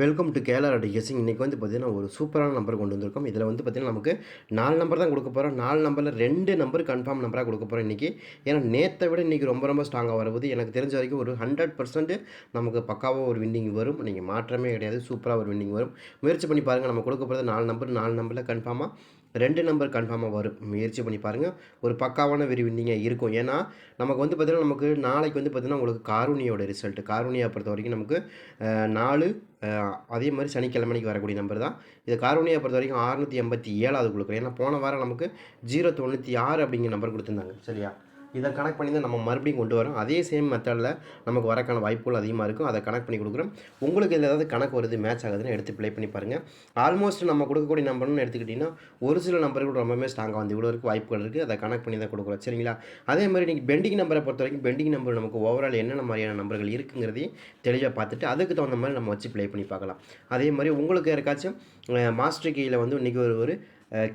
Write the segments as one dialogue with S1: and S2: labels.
S1: Welcome to கேலர் guessing இன்றைக்கி வந்து பார்த்தீங்கன்னா ஒரு சூப்பரான நம்பர் கொண்டு வந்திருக்கோம். இதில் வந்து பார்த்தீங்கன்னா நமக்கு நாலு நம்பர் தான் கொடுக்க போகிறோம் நாலு நம்பரில் ரெண்டு நம்பர் கன்ஃபார்ம் நம்பராக கொடுக்க போகிறோம் இன்றைக்கி ஏன்னா நேற்றை விட இன்றைக்கி ரொம்ப ரொம்ப ஸ்ட்ராங்காக வருவது எனக்கு தெரிஞ்ச வரைக்கும் ஒரு ஹண்ட்ரட் பர்சன்ட் நமக்கு பக்காவாக ஒரு வின்னிங் வரும். நீங்கள் மாற்றமே கிடையாது. சூப்பராக ஒரு வின்னிங் வரும். முயற்சி பண்ணி பாருங்கள் நம்ம கொடுக்க போகிறது நாலு நம்பர் நாலு நம்பரில் கன்ஃபார்மாக ரெண்டு நம்பர் கன்ஃபார்மாக வரும். முயற்சி பண்ணி பாருங்கள் ஒரு பக்காவான விரிவு நீங்கள் இருக்கும். ஏன்னா நமக்கு வந்து பார்த்திங்கன்னா நமக்கு நாளைக்கு வந்து பார்த்திங்கன்னா உங்களுக்கு காரூனியோட ரிசல்ட் காரூனியா பொறுத்த வரைக்கும் நமக்கு நாலு அதே மாதிரி சனிக்கிழமைக்கு வரக்கூடிய நம்பர் தான். இது காரூனியா பொறுத்த வரைக்கும் அறுநூற்றி எண்பத்தி ஏழாவது கொடுக்குறோம் ஏன்னா போன வாரம் நமக்கு ஜீரோ தொண்ணூற்றி ஆறு அப்படிங்கிற நம்பர் கொடுத்துருந்தாங்க. சரியா? இதை கனெக்ட் பண்ணி தான் நம்ம மறுபடியும் கொண்டு வரோம். அதே சேம் மெத்தடில் நமக்கு வரக்கான வாய்ப்புகள் அதிகமாக இருக்கும். அதை கனெக்ட் பண்ணி கொடுக்குறோம். உங்களுக்கு இதில் ஏதாவது கணக்கு வருது மேட்ச் ஆகுதுன்னு எடுத்து ப்ளே பண்ணி பாருங்கள் ஆல்மோஸ்ட் நம்ம கொடுக்கக்கூடிய நம்பர்னு எடுத்துக்கிட்டிங்கன்னா ஒரு சில நம்பர்கள் ரொம்பவே ஸ்ட்ராங்காக வந்து இவ்வளோ இருக்குது வாய்ப்புகள் இருக்குது அதை கனெக்ட் பண்ணி தான் கொடுக்குறோம். சரிங்களா? அதே மாதிரி நீங்கள் பெண்டிங் நம்பரை பொறுத்த வரைக்கும் பெண்டிங் நம்பர் நமக்கு ஓவரால் என்னென்ன மாதிரியான நம்பர்கள் இருக்குங்கிறதையும் தெளிவாக பார்த்துட்டு அதுக்கு தகுந்த மாதிரி நம்ம வச்சு ப்ளே பண்ணி பார்க்கலாம். அதே மாதிரி உங்களுக்கு யாருக்காச்சும் மாஸ்டர் கீயில் வந்து இன்றைக்கி ஒரு ஒரு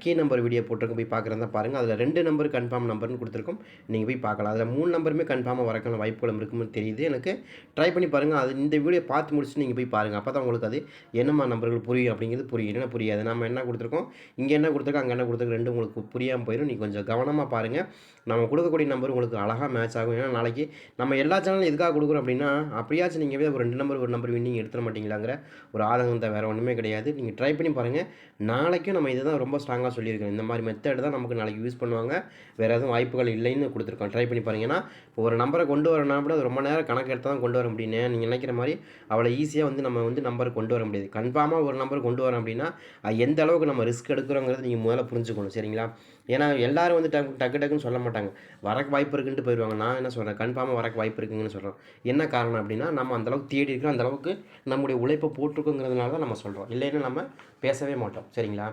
S1: கீ நம்பர் வீடியோ போட்டிருக்கோம் போய் பார்க்குறதா பாருங்கள் அதில் ரெண்டு நம்பர் கன்ஃபார்ம் நம்பர்னு கொடுத்துருக்கோம். நீங்கள் போய் பார்க்கலாம். அதில் மூணு நம்பருமே கன்ஃபார்மாக வரக்கான வாய்ப்புகளும் இருக்குன்னு தெரியுது. எனக்கு ட்ரை பண்ணி பாருங்கள் அது இந்த வீடியோ பார்த்து முடிச்சுட்டு நீங்கள் போய் பாருங்கள் அப்போ தான் உங்களுக்கு அது என்னம்மா நம்பர்கள் புரியும் அப்படிங்கிறது புரியும். என்ன புரியாது? நம்ம என்ன கொடுத்துருக்கோம்? இங்கே என்ன கொடுத்துருக்கோம்? அங்கே என்ன கொடுத்துருக்கோம்? ரெண்டு உங்களுக்கு புரியாமல் போயிடும் நீங்கள் கொஞ்சம் கவனமாக பாருங்கள் நம்ம கொடுக்கக்கூடிய நம்பர் உங்களுக்கு அழகாக மேட்ச் ஆகும். ஏன்னா நாளைக்கு நம்ம எல்லா சேனலும் எதுக்காக கொடுக்குறோம் அப்படின்னா அப்படியாச்சும் நீங்கள் ஒரு ரெண்டு நம்பர் ஒரு நம்பர் வின்னிங் எடுத்துட மாட்டீங்களாங்கிற ஒரு ஆதங்கம் தான் வேறு ஒன்றுமே கிடையாது. நீங்கள் ட்ரை பண்ணி பாருங்கள் நாளைக்கும் நம்ம இதுதான் ரொம்ப ஸ்ட்ராங்காக சொல்லியிருக்கோம் இந்த மாதிரி மெத்தட் தான் நமக்கு நாளைக்கு யூஸ் பண்ணுவாங்க. வேறு எதுவும் வாய்ப்புகள் இல்லைன்னு கொடுத்துருக்கோம். ட்ரை பண்ணி பாருங்கன்னா இப்போ ஒரு நம்பரை கொண்டு வரனா கூட அது ரொம்ப நேரம் கணக்கு எடுத்து தான் கொண்டு வர முடியும் நீங்கள் நினைக்கிற மாதிரி அவ்வளோ ஈஸியாக வந்து நம்ம வந்து நம்பர் கொண்டு வர முடியாது. கன்ஃபார்மாக ஒரு நம்பர் கொண்டு வரோம் அப்படின்னா அது எந்த அளவுக்கு நம்ம ரிஸ்க் எடுக்கிறோங்கிறது நீங்கள் முதல்ல புரிஞ்சுக்கணும். சரிங்களா? ஏன்னா எல்லாரும் வந்து டக்கு டக்கு டக்குன்னு சொல்ல மாட்டாங்க. வரக்கு வாய்ப்பு இருக்குன்ட்டு போயிடுவாங்க நான் என்ன சொல்கிறேன் கன்ஃபார்மாக வரக்கு வாய்ப்பு இருக்குங்கன்னு சொல்கிறோம் என்ன காரணம் அப்படின்னா நம்ம அந்தளவுக்கு தேடி இருக்கிறோம். அந்தளவுக்கு நம்முடைய உழைப்பை போட்டிருக்கோங்கிறதுனால தான் நம்ம சொல்கிறோம் இல்லைன்னா நம்ம பேசவே மாட்டோம். சரிங்களா?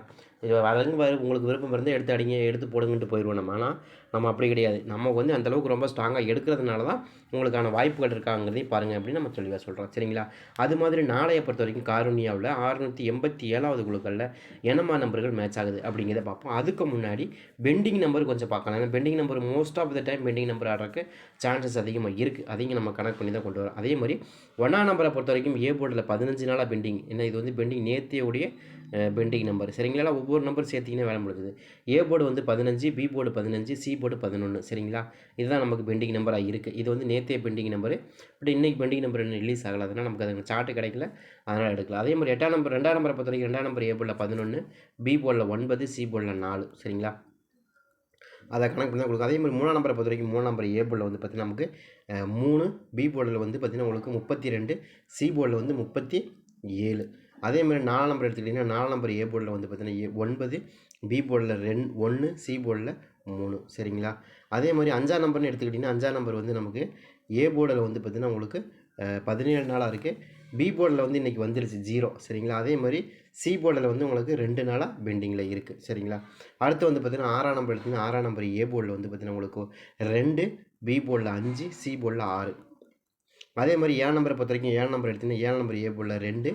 S1: இது வரங்க உங்களுக்கு விருப்பம் இருந்தால் எடுத்து அடிங்க எடுத்து போடுங்கன்ட்டு போயிடுவோம் நம்ம. ஆனால் நம்ம அப்படி கிடையாது. நம்ம வந்து அந்தளவுக்கு ரொம்ப ஸ்ட்ராங்காக எடுக்கிறதுனால தான் உங்களுக்கான வாய்ப்புகள் இருக்காங்கிறதையும் பாருங்கள் அப்படின்னு நம்ம தெளிவாக சொல்கிறோம் சரிங்களா? அது மாதிரி நாளைய பொறுத்த வரைக்கும் காரூனியாவில் அறுநூற்றி எண்பத்தி ஏழாவது குழுக்களில் என்னமா நம்பர்கள் மேட்ச் ஆகுது அப்படிங்கிறத பார்ப்போம். அதுக்கு முன்னாடி பெண்டிங் நம்பர் கொஞ்சம் பார்க்கலாம். ஏன்னா pending number most of the time pending number ஆடுறதுக்கு சான்சஸ் அதிகமாக இருக்குது அதையும் நம்ம கனெக்ட் பண்ணி தான் கொண்டு வரோம். அதே மாதிரி ஒன்றாம் நம்பரை பொறுத்த வரைக்கும் ஏ போர்டில் பதினஞ்சு நாளாக பெண்டிங் ஏன்னா இது வந்து பெண்டிங் நேர்த்தியோடைய பெண்டிங் நம்பர். சரிங்களா? ஒவ்வொரு நம்பர் சேர்த்திங்கன்னா வேலை முடியுது ஏ போர்டு வந்து பதினஞ்சு பி போர்டு பதினஞ்சு சி போர்டு பதினொன்று சரிங்களா? இதுதான் நமக்கு பெண்டிங் நம்பராக இருக்குது இது வந்து நேற்றைய பெண்டிங் நம்பர். பட் இன்றைக்கி பெண்டிங் நம்பர் இன்னும் ரிலீஸ் ஆகலை. அதனால் நமக்கு அது சார்ட்டு கிடைக்கல. அதனால் எடுக்கலாம். அதே மாதிரி எட்டாம் நம்பர் ரெண்டாம் நம்பரை பொறுத்த வரைக்கும் ரெண்டாம் நம்பர் ஏ போர்டில் பதினொன்று பி போர்டில் ஒன்பது சி போர்டில் நாலு. சரிங்களா? அதை கணக்கு பண்ணி தான் கொடுக்கும் அதே மாதிரி மூணாம் நம்பரை பொறுத்த வரைக்கும் மூணாம் நம்பர் ஏ போர்டில் வந்து பார்த்திங்கன்னா நமக்கு மூணு பி போர்டில் வந்து பார்த்திங்கன்னா உங்களுக்கு முப்பத்தி ரெண்டு சி போர்டில் வந்து முப்பத்தி ஏழு. அதே மாதிரி நாலாம் நம்பர் எடுத்துக்கிட்டிங்கன்னா நாலாம் நம்பர் ஏ போர்டில் வந்து பார்த்திங்கன்னா ஒன்பது பி போர்டில் ரெண் ஒன்று சி போர்டில் மூணு. சரிங்களா? அதே மாதிரி அஞ்சாம் நம்பர்னு எடுத்துக்கிட்டிங்கன்னா அஞ்சாம் நம்பர் வந்து நமக்கு ஏ போர்டில் வந்து பார்த்திங்கன்னா உங்களுக்கு பதினேழு நாளாக இருக்குது பி போர்டில் வந்து இன்றைக்கி வந்துருச்சு ஜீரோ சரிங்களா? அதே மாதிரி சி போர்டில் வந்து உங்களுக்கு ரெண்டு நாளாக பெண்டிங்கில் இருக்குது சரிங்களா? அடுத்து வந்து பார்த்திங்கன்னா ஆறாம் நம்பர் எடுத்திங்கன்னா ஆறாம் நம்பர் ஏ போர்டில் வந்து பார்த்திங்கன்னா உங்களுக்கு ரெண்டு பி போர்டில் அஞ்சு சி போர்டில் ஆறு. அதே மாதிரி ஏழு நம்பரை பொறுத்த வரைக்கும் ஏழு நம்பர் எடுத்திங்கன்னா ஏழு நம்பர் ஏ போர்டில் ரெண்டு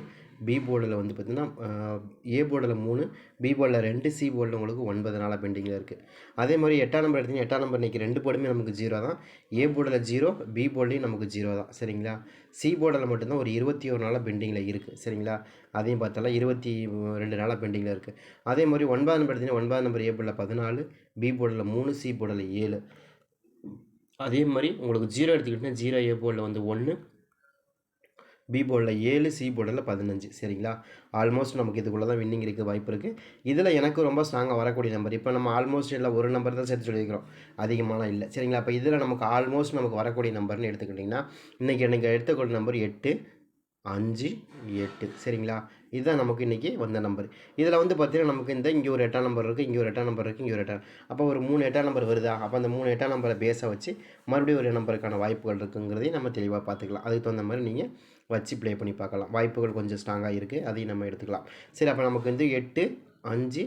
S1: பி போர்டில் வந்து பார்த்திங்கன்னா ஏ போர்டில் மூணு பி போர்டில் ரெண்டு சி போர்டில் உங்களுக்கு ஒன்பது நாளாக பெண்டிங்கில் இருக்குது அதே மாதிரி எட்டாம் நம்பர் எடுத்திங்கன்னா எட்டாம் நம்பர் இன்றைக்கி ரெண்டு போர்டுமே நமக்கு ஜீரோ தான். ஏ போர்டில் ஜீரோ பி போர்ட்லேயும் நமக்கு ஜீரோ தான். சரிங்களா? சி போர்டில் மட்டும்தான் ஒரு இருபத்தி ஒரு நாளாக பெண்டிங்கில் இருக்குது சரிங்களா? அதையும் பார்த்தாலும் இருபத்தி ரெண்டு நாளாக பெண்டிங்கில் இருக்குது அதே மாதிரி ஒன்பதாம் நம்பர் எடுத்திங்கன்னா ஒன்பதாம் நம்பர் ஏ போர்டில் பதினாலு பி போர்டில் மூணு சி போர்டில் ஏழு. அதே மாதிரி உங்களுக்கு ஜீரோ எடுத்துக்கிட்டிங்கன்னா ஜீரோ ஏ போர்டில் வந்து ஒன்று பி போர்டில் ஏழு சி போர்டில் பதினஞ்சு. சரிங்களா? ஆல்மோஸ்ட் நமக்கு இதுக்குள்ளே தான் வின்னிங் இருக்க வாய்ப்பு இருக்குது இதில் எனக்கு ரொம்ப ஸ்ட்ராங்காக வரக்கூடிய நம்பர் இப்போ நம்ம ஆல்மோஸ்ட் இல்லை ஒரு நம்பர் தான் சேர்த்து சொல்லியிருக்கிறோம். அதிகமான இல்லை. சரிங்களா? அப்போ இதில் நமக்கு ஆல்மோஸ்ட் நமக்கு வரக்கூடிய நம்பர்னு எடுத்துக்கிட்டிங்கன்னா இன்றைக்கி எனக்கு எடுத்துக்கூடிய நம்பர் எட்டு அஞ்சு எட்டு. சரிங்களா? இதுதான் நமக்கு இன்றைக்கி வந்த நம்பர் இதில் வந்து பார்த்தீங்கன்னா நமக்கு இந்த இங்கே ஒரு எட்டாம் நம்பர் இருக்குது இங்கே ஒரு எட்டாம் நம்பர் இருக்குது இங்கே ஒரு எட்டாம். அப்போ ஒரு மூணு எட்டாம் நம்பர் வருதா? அப்போ அந்த மூணு எட்டாம் நம்பரை பேஸை வச்சு மறுபடியும் ஒரு நம்பருக்கான வாய்ப்புகள் இருக்குங்கிறதையும் நம்ம தெளிவாக பார்த்துக்கலாம். அதுக்கு தகுந்த மாதிரி நீங்கள் வச்சு ப்ளே பண்ணி பார்க்கலாம். வாய்ப்புகள் கொஞ்சம் ஸ்ட்ராங்காக இருக்குது அதையும் நம்ம எடுத்துக்கலாம். சரி அப்போ நமக்கு வந்து எட்டு அஞ்சு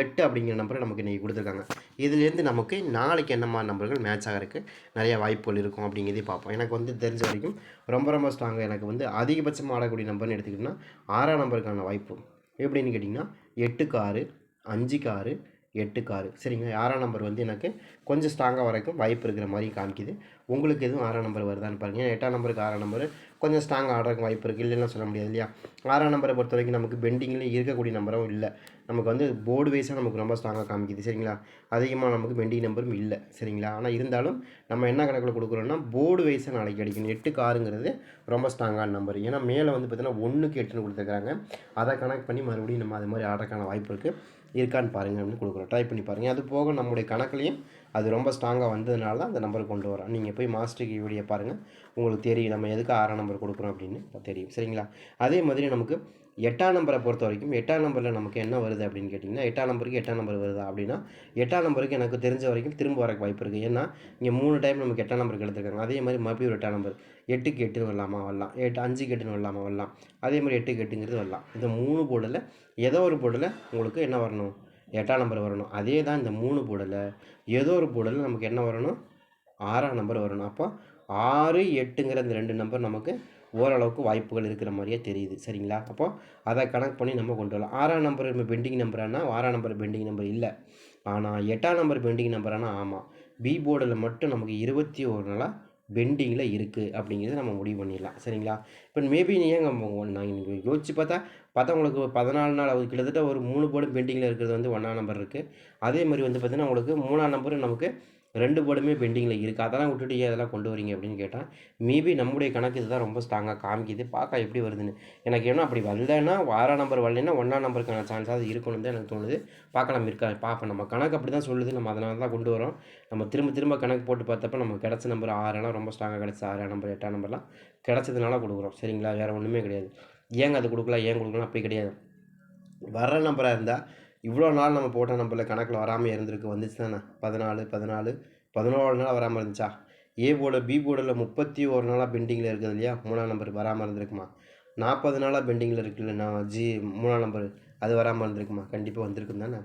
S1: எட்டு அப்படிங்கிற நம்பரை நமக்கு இன்றைக்கி கொடுத்துருக்காங்க. இதுலேருந்து நமக்கு நாளைக்கு என்ன மாதிரி நம்பர்கள் மேட்ச் ஆகிறதுக்கு நிறைய வாய்ப்புகள் இருக்கும் அப்படிங்கிறதையும் பார்ப்போம். எனக்கு வந்து தெரிஞ்ச வரைக்கும் ரொம்ப ரொம்ப ஸ்ட்ராங்காக எனக்கு வந்து அதிகபட்சமாக ஆடக்கூடிய நம்பர்னு எடுத்துக்கிட்டிங்கன்னா ஆறாம் நம்பருக்கான வாய்ப்பு. எப்படின்னு கேட்டிங்கன்னா எட்டுக்கு ஆறு அஞ்சுக்கு ஆறு எட்டுக்கு ஆறு சரிங்களா? ஆறாம் நம்பர் வந்து எனக்கு கொஞ்சம் ஸ்ட்ராங்காக வரைக்கும் வாய்ப்பு இருக்கிற மாதிரி காமிக்குது. உங்களுக்கு எதுவும் ஆறாம் நம்பர் வருதான்னு பாருங்கள் ஏன்னா எட்டாம் நம்பருக்கு ஆறாம் நம்பர் கொஞ்சம் ஸ்ட்ராங்காக ஆடுறதுக்கு வாய்ப்பு இருக்குது இல்லைன்னா சொல்ல முடியாது இல்லையா? ஆறாம் நம்பரை பொறுத்த வரைக்கும் நமக்கு பெண்டிங்கில் இருக்கக்கூடிய நம்பரும் இல்லை. நமக்கு வந்து போர்டு வைஸாக நமக்கு ரொம்ப ஸ்ட்ராங்காக காமிக்குது. சரிங்களா? அதிகமாக நமக்கு பெண்டிங் நம்பரும் இல்லை. சரிங்களா? ஆனால் இருந்தாலும் நம்ம என்ன கணக்கில் கொடுக்குறோன்னா போர்டு வைஸாக நாளைக்கு அடிக்கணும். எட்டுக்கு ஆறுங்கிறது ரொம்ப ஸ்ட்ராங்கான நம்பர் ஏன்னா மேலே வந்து பார்த்திங்கன்னா ஒன்றுக்கு எட்டுன்னு கொடுத்துருக்காங்க அதை கனெக்ட் பண்ணி மறுபடியும் நம்ம அது மாதிரி ஆடுறதுக்கான வாய்ப்பு இருக்குது இருக்கான்னு பாருங்கள் அப்படின்னு கொடுக்குறோம். ட்ரை பண்ணி பாருங்கள் அது போக நம்முடைய கணக்குலையும் அது ரொம்ப ஸ்ட்ராங்காக வந்ததுனால தான் அந்த நம்பர் கொண்டு வரோம். நீங்கள் போய் மாஸ்டருக்கு வீடியோ பாருங்கள் உங்களுக்கு தெரியும் நம்ம எதுக்கு ஆறாம் நம்பர் கொடுக்குறோம் அப்படின்னு. தெரியும். சரிங்களா? அதே மாதிரி நமக்கு எட்டாம் நம்பரை பொறுத்த வரைக்கும் எட்டாம் நம்பரில் நமக்கு என்ன வருது அப்படின்னு கேட்டிங்கன்னா எட்டாம் நம்பருக்கு எட்டாம் நம்பர் வருதா அப்படின்னா எட்டாம் நம்பருக்கு எனக்கு தெரிஞ்ச வரைக்கும் திரும்ப வரக்கு வாய்ப்பு இருக்குது ஏன்னா இங்கே மூணு டைம் நமக்கு எட்டாம் நம்பருக்கு எடுத்துருக்காங்க. அதே மாதிரி மறுபடியும் ஒரு எட்டாம் நம்பர். எட்டுக்கு எட்டுன்னு வரலாமா? வரலாம். எட்டு அஞ்சுக்கு எட்டுன்னு வரலாமா? வரலாம். அதே மாதிரி எட்டுக்கு எட்டுங்கிறது வரலாம். இந்த மூணு போர்டில் ஏதோ ஒரு போர்டில் உங்களுக்கு என்ன வரணும்? எட்டாம் நம்பர் வரணும். அதே தான் இந்த மூணு போர்டில் ஏதோ ஒரு போர்டில் நமக்கு என்ன வரணும்? ஆறாம் நம்பர் வரணும். அப்போ ஆறு எட்டுங்கிற இந்த ரெண்டு நம்பர் நமக்கு ஓரளவுக்கு வாய்ப்புகள் இருக்கிற மாதிரியே தெரியுது. சரிங்களா? அப்போ அதை கனெக்ட் பண்ணி நம்ம கொண்டு வரலாம். ஆறாம் நம்பர் நம்ம பெண்டிங் நம்பரானா ஆறாம் நம்பர் பெண்டிங் நம்பர் இல்லை. ஆனால் எட்டாம் நம்பர் பெண்டிங் நம்பரானா ஆமாம் பி போர்டில் மட்டும் நமக்கு இருபத்தி ஒரு நாளாக பெண்டிங்கில் இருக்குது அப்படிங்கிறத நம்ம முடிவு பண்ணிடலாம். சரிங்களா? இப்போ மேபி நீங்கள் நாங்கள் யோசிச்சு பார்த்தா பார்த்தா உங்களுக்கு பதினாலு நாள் அது கிட்டத்தட்ட ஒரு மூணு போர்டு பெண்டிங்கில் இருக்கிறது வந்து ஒன்றாம் நம்பர் இருக்குது அதே மாதிரி வந்து பார்த்திங்கன்னா உங்களுக்கு மூணாம் நம்பரும் நமக்கு ரெண்டு போர்டுமே பெண்டிங்கில் இருக்குது அதெல்லாம் விட்டுட்டு ஏன் அதெல்லாம் கொண்டு வரீங்க அப்படின்னு கேட்டால் மேபி நம்முடைய கணக்கு இதுதான் ரொம்ப ஸ்ட்ராங்காக காமிக்குது. பார்க்க எப்படி வருதுன்னு. எனக்கு என்ன அப்படி வரலன்னா ஆறாம் நம்பர் வரலன்னா ஒன்றாம் நம்பருக்கான சான்ஸாவது இருக்கணும் தான் எனக்கு தோணுது. பார்க்கலாம் இருக்கா பார்ப்போம் நம்ம கணக்கு அப்படி தான் சொல்லுது. நம்ம அதனால தான் கொண்டு வரோம். நம்ம திரும்ப திரும்ப கணக்கு போட்டு பார்த்தப்ப நமக்கு கிடச்ச நம்பர் ஆறெல்லாம் ரொம்ப ஸ்ட்ராங்காக கிடச்சி ஆறாம் நம்பர் எட்டாம் நம்பர்லாம் கிடச்சதுனால கொடுக்குறோம். சரிங்களா? வேறு ஒன்றுமே கிடையாது. ஏங்க அது கொடுக்கலாம் ஏன் கொடுக்கலாம் அப்படி கிடையாது. வர்ற நம்பராக இருந்தால் இவ்வளோ நாள் நம்ம போட்ட நம்பரில் கணக்கில் வராமல் இருந்திருக்கு வந்துச்சு தானே பதினாலு பதினாலு. பதினோரு நாள் வராமல் இருந்துச்சா? ஏ போர்டு பி போர்டில் முப்பத்தி ஒரு நாளாக பெண்டிங்கில் இருக்குது இல்லையா? மூணாம் நம்பர் வராமல் இருந்திருக்குமா? நாற்பது நாளாக பெண்டிங்கில் இருக்குல்ல நான் ஜி மூணாம் நம்பர் அது வராமல் இருந்திருக்குமா? கண்டிப்பாக வந்திருக்கும் தானே?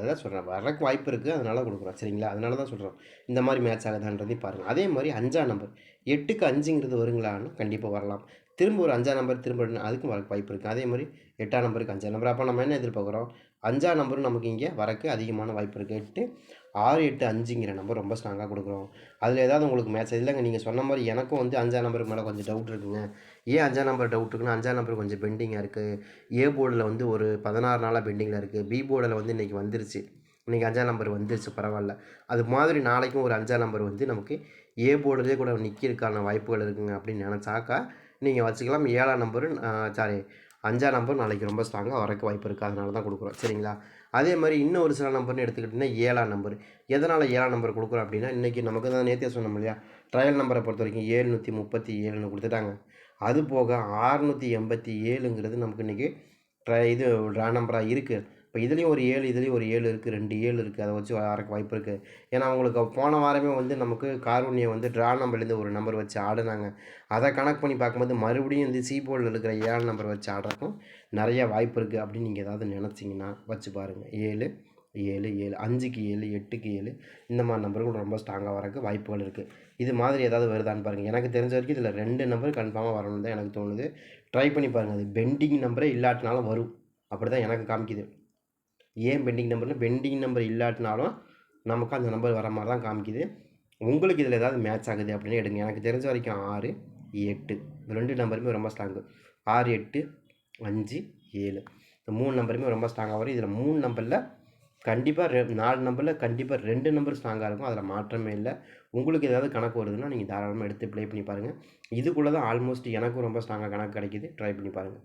S1: அதான் சொல்கிறேன் வரக்கு வாய்ப்பு இருக்குது அதனால் கொடுக்குறோம் சரிங்களா? அதனால தான் சொல்கிறோம் இந்த மாதிரி மேட்ச் ஆகுதான்றதையும் பாருங்கள் அதே மாதிரி அஞ்சாம் நம்பர் எட்டுக்கு அஞ்சுங்கிறது வருங்களான்னு கண்டிப்பாக வரலாம். திரும்ப ஒரு அஞ்சாம் நம்பர் திரும்ப அதுக்கும் வரக்கு வாய்ப்பு இருக்குது அதே மாதிரி எட்டாம் நம்பருக்கு அஞ்சாம் நம்பர் அப்போ நம்ம என்ன எதிர்பார்க்குறோம்? அஞ்சாம் நம்பரும் நமக்கு இங்கே வரக்கு அதிகமான வாய்ப்பு இருக்குது எட்டு ஆறு எட்டு அஞ்சுங்கிற நம்பர் ரொம்ப ஸ்ட்ராங்காக கொடுக்குறோம். அதில் ஏதாவது உங்களுக்கு மேட்ச் இல்லைங்க நீங்கள் சொன்ன மாதிரி எனக்கும் வந்து அஞ்சாம் நம்பருக்கு மேலே கொஞ்சம் டவுட் இருக்குங்க. ஏன் அஞ்சாம் நம்பர் டவுட் இருக்குன்னா அஞ்சாம் நம்பர் கொஞ்சம் பெண்டிங்காக இருக்குது ஏ போர்டில் வந்து ஒரு பதினாறு நாளாக பெண்டிங்கில் இருக்குது பி போர்டில் வந்து இன்றைக்கி வந்துருச்சு. இன்றைக்கி அஞ்சாம் நம்பர் வந்துருச்சு பரவாயில்ல. அது மாதிரி நாளைக்கும் ஒரு அஞ்சாம் நம்பர் வந்து நமக்கு ஏ போர்டிலே கூட நிற்கிறதுக்கான வாய்ப்புகள் இருக்குங்க அப்படின்னு நினச்சாக்கா நீங்கள் வச்சுக்கலாம். ஏழாம் நம்பரு சாரி அஞ்சாம் நம்பர் நாளைக்கு ரொம்ப ஸ்ட்ராங்காக வரக்கு வாய்ப்பு இருக்குது அதனால தான் கொடுக்குறோம். சரிங்களா? அதே மாதிரி இன்னும் ஒரு சில நம்பர்னு எடுத்துக்கிட்டிங்கன்னா ஏழாம் நம்பர் எதனால் ஏழாம் நம்பர் கொடுக்குறோம் அப்படின்னா இன்றைக்கி நமக்கு தான் நேற்றே சொன்னோம் இல்லையா? ட்ரையல் நம்பரை பொறுத்த வரைக்கும் ஏழ்நூற்றி முப்பத்தி ஏழுன்னு கொடுத்துட்டாங்க. அது போக ஆறுநூற்றி எண்பத்தி ஏழுங்கிறது நமக்கு இன்றைக்கி ட்ரை இது ட்ரா நம்பராக இருக்குது இப்போ இதுலேயும் ஒரு ஏழு இதுலேயும் ஒரு ஏழு இருக்குது ரெண்டு ஏழு இருக்குது. அதை வச்சு வரக்கு வாய்ப்பு இருக்குது. ஏன்னா அவங்களுக்கு போன வாரமே வந்து நமக்கு கார்வனியை வந்து ட்ரா நம்பர்லேருந்து ஒரு நம்பர் வச்சு ஆடுனாங்க. அதை கணக்கு பண்ணி பார்க்கும்போது மறுபடியும் வந்து சி போர்டில் இருக்கிற ஏழு நம்பர் வச்சு ஆடுறதுக்கும் நிறைய வாய்ப்பு இருக்குது அப்படின்னு நீங்கள் ஏதாவது நினச்சிங்கன்னா வச்சு பாருங்கள் ஏழு ஏழு ஏழு அஞ்சுக்கு ஏழு எட்டுக்கு ஏழு இந்த மாதிரி நம்பர்கள் ரொம்ப ஸ்ட்ராங்காக வரக்கு வாய்ப்புகள் இருக்குது. இது மாதிரி ஏதாவது வருதான்னு பாருங்கள் எனக்கு தெரிஞ்ச வரைக்கும் இதில் ரெண்டு நம்பர் கன்ஃபார்மாக வரணும்னு தான் எனக்கு தோணுது. ட்ரை பண்ணி பாருங்கள் அது பெண்டிங் நம்பரே இல்லாட்டினாலும் வரும். அப்படி தான் எனக்கு காமிக்குது. ஏன் பெண்டிங் நம்பர்னா பெண்டிங் நம்பர் இல்லாட்டினாலும் நமக்கு அந்த நம்பர் வர மாதிரி தான் காமிக்குது. உங்களுக்கு இதில் ஏதாவது மேட்ச் ஆகுது அப்படின்னு எடுங்க. எனக்கு தெரிஞ்ச வரைக்கும் ஆறு எட்டு. இந்த ரெண்டு நம்பருமே ரொம்ப ஸ்ட்ராங்கு ஆறு எட்டு அஞ்சு ஏழு. இந்த மூணு நம்பருமே ரொம்ப ஸ்ட்ராங்காக வரும். இதில் மூணு நம்பரில் கண்டிப்பாக ரெ நாலு நம்பரில் கண்டிப்பாக ரெண்டு நம்பர் ஸ்ட்ராங்காக இருக்கும். அதில் மாற்றமே இல்லை. உங்களுக்கு ஏதாவது கணக்கு வருதுன்னா நீங்கள் தாராளமாக எடுத்து ப்ளே பண்ணி பாருங்கள் இதுக்குள்ளே தான் ஆல்மோஸ்ட் எனக்கும் ரொம்ப ஸ்ட்ராங்காக கணக்கு கிடைக்கிது. ட்ரை பண்ணி பாருங்கள்